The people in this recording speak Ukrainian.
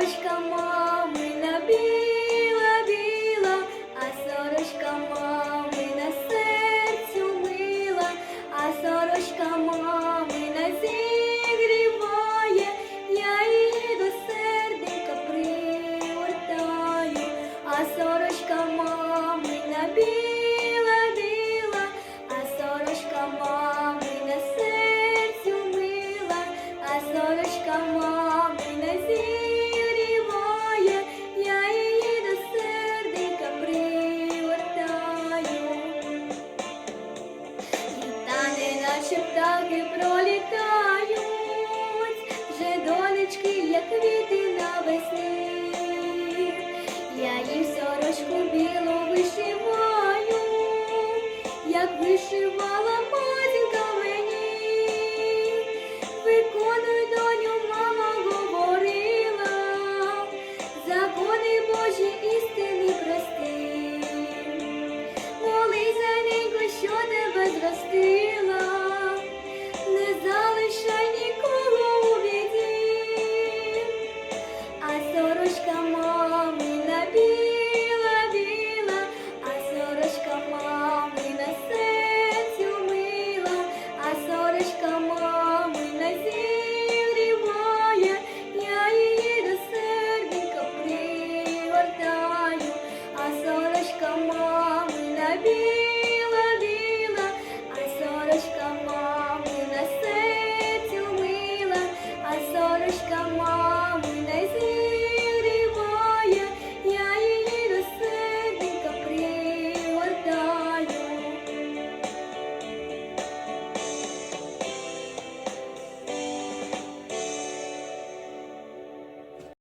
aşka mamı nabi ще птахи пролітають, вже донечки, як квіти навесні, я їм сорочку білу вишиваю, як вишивала мать. Дочка мами на зірі має, я її до серденька пригортаю, а сонечка мами на біль.